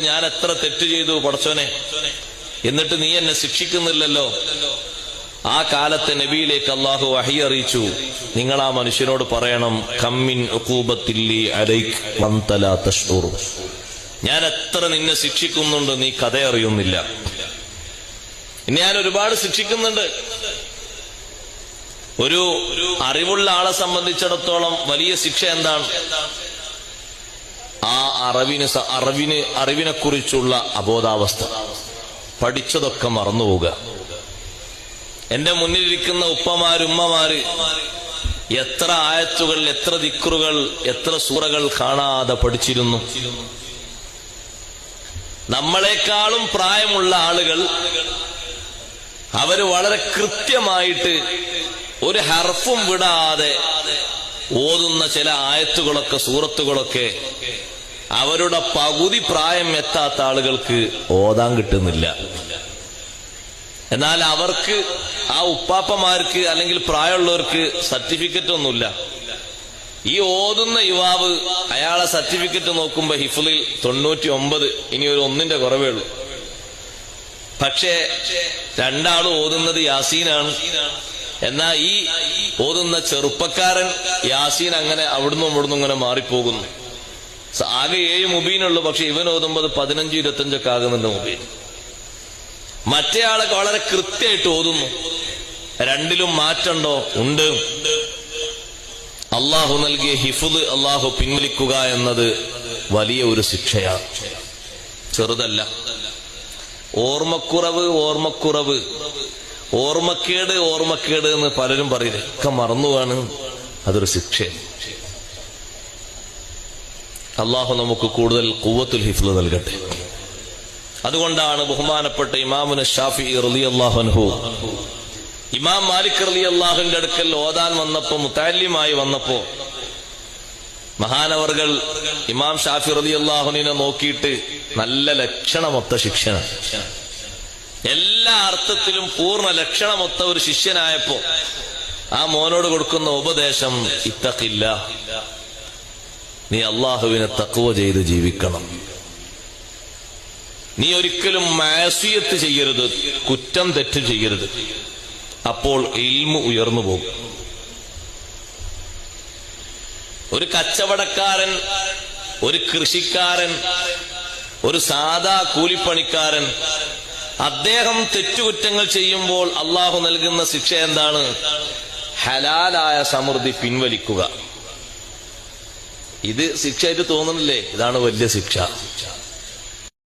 ഞാൻ എത്ര തെറ്റ് ചെയ്തു പടച്ചോനെ? എന്നിട്ട് നീ എന്നെ ശിക്ഷിക്കുന്നില്ലല്ലോ? ആ കാലത്തെ നബിയിലേക്ക് അള്ളാഹു വഹി അറിയിച്ചു. നിങ്ങൾ ആ മനുഷ്യനോട് പറയണം കമ്മിൻ ഞാൻ എത്ര നിന്നെ ശിക്ഷിക്കുന്നുണ്ട് നീ കഥ അറിയുന്നില്ല. ഞാൻ ഒരുപാട് ശിക്ഷിക്കുന്നുണ്ട്. ഒരു അറിവുള്ള ആളെ സംബന്ധിച്ചിടത്തോളം വലിയ ശിക്ഷ എന്താണ്? ആ അറിവിന് അറിവിന് അറിവിനെ കുറിച്ചുള്ള അബോധാവസ്ഥ. പഠിച്ചതൊക്കെ മറന്നുപോവുക. എന്റെ മുന്നിലിരിക്കുന്ന ഉപ്പമാര് ഉമ്മമാര് എത്ര ആയത്തുകൾ എത്ര ദിക്റുകൾ എത്ര സൂറകൾ കാണാതെ പഠിച്ചിരുന്നു. നമ്മളെക്കാളും പ്രായമുള്ള ആളുകൾ അവർ വളരെ കൃത്യമായിട്ട് ഒരു ഹർഫും വിടാതെ ഓതുന്ന ചില ആയത്തുകളൊക്കെ സൂറത്തുകളൊക്കെ അവരുടെ പകുതി പ്രായം എത്താത്ത ആളുകൾക്ക് ഓതാൻ കിട്ടുന്നില്ല. എന്നാൽ അവർക്ക് ആ ഉപ്പാപ്പമാർക്ക് അല്ലെങ്കിൽ പ്രായമുള്ളവർക്ക് സർട്ടിഫിക്കറ്റ് ഒന്നുമില്ല. ഈ ഓതുന്ന യുവാവ് അയാളെ സർട്ടിഫിക്കറ്റ് നോക്കുമ്പോ ഹിഫുലിൽ തൊണ്ണൂറ്റി ഒമ്പത് ഇനി ഒരു ഒന്നിന്റെ കുറവേ ഉള്ളൂ. പക്ഷേ രണ്ടാളും ഓതുന്നത് യാസീനാണ്. എന്നാ ഈ ഓതുന്ന ചെറുപ്പക്കാരൻ യാസീൻ അങ്ങനെ അവിടുന്ന് ഇവിടുന്ന് ഇങ്ങനെ മാറിപ്പോകുന്നു. ആകെ ഏഴ് മുബീനുള്ളൂ പക്ഷെ ഇവൻ ഓതുമ്പോൾ പതിനഞ്ച് ഇരുപത്തഞ്ചൊക്കെ ആകുന്നുണ്ട് മുബീൻ. മറ്റേ ആളൊക്കെ വളരെ കൃത്യമായിട്ട് ഓതുന്നു. രണ്ടിലും മാറ്റണ്ടോ ഉണ്ട്. അള്ളാഹു നൽകിയ ഹിഫുദ് അള്ളാഹു പിൻവലിക്കുക എന്നത് വലിയ ഒരു ശിക്ഷയാണ്. ചെറുതല്ല. ഓർമ്മക്കുറവ് ഓർമ്മക്കുറവ്. ഓർമ്മക്കേട് ഓർമ്മക്കേട് എന്ന് പലരും പറയുന്നത് ഒക്കെ മറന്നുവാണ്. അതൊരു ശിക്ഷയാണ്. അള്ളാഹു നമുക്ക് കൂടുതൽ കൂവത്തുൽ ഹിഫ്ല് നൽകട്ടെ. അതുകൊണ്ടാണ് ബഹുമാനപ്പെട്ട ഇമാമുന ഷാഫി റലി അള്ളാഹുൻഹു ഇമാം മാലിക് റലി അള്ളാഹുവിന്റെ അടുക്കൽ ഓതാൻ വന്നപ്പോ മുത്താലിമായി വന്നപ്പോ മഹാനവർകൾ ഇമാം ഷാഫി റലി അള്ളാഹുനെ നോക്കിയിട്ട് നല്ല ലക്ഷണമൊത്ത ശിക്ഷണ എല്ലാ അർത്ഥത്തിലും പൂർണ ലക്ഷണമൊത്ത ഒരു ശിഷ്യനായപ്പോ ആ മോനോട് കൊടുക്കുന്ന ഉപദേശം ഇത്തക്കില്ല നീ അള്ളാഹുവിനെ തക്കുവ ചെയ്ത് ജീവിക്കണം. നീ ഒരിക്കലും മാസിയത്ത് ചെയ്യരുത് കുറ്റം തെറ്റ് ചെയ്യരുത്. അപ്പോൾ ഇൽമു ഉയർന്നു പോകും. ഒരു കച്ചവടക്കാരൻ ഒരു കൃഷിക്കാരൻ ഒരു സാധാ കൂലിപ്പണിക്കാരൻ അദ്ദേഹം തെറ്റുകുറ്റങ്ങൾ ചെയ്യുമ്പോൾ അള്ളാഹു നൽകുന്ന ശിക്ഷ എന്താണ്? ഹലാലായ സമൃദ്ധി പിൻവലിക്കുക. ഇത് ശിക്ഷയായിട്ട് തോന്നണില്ലേ? ഇതാണ് വലിയ ശിക്ഷ.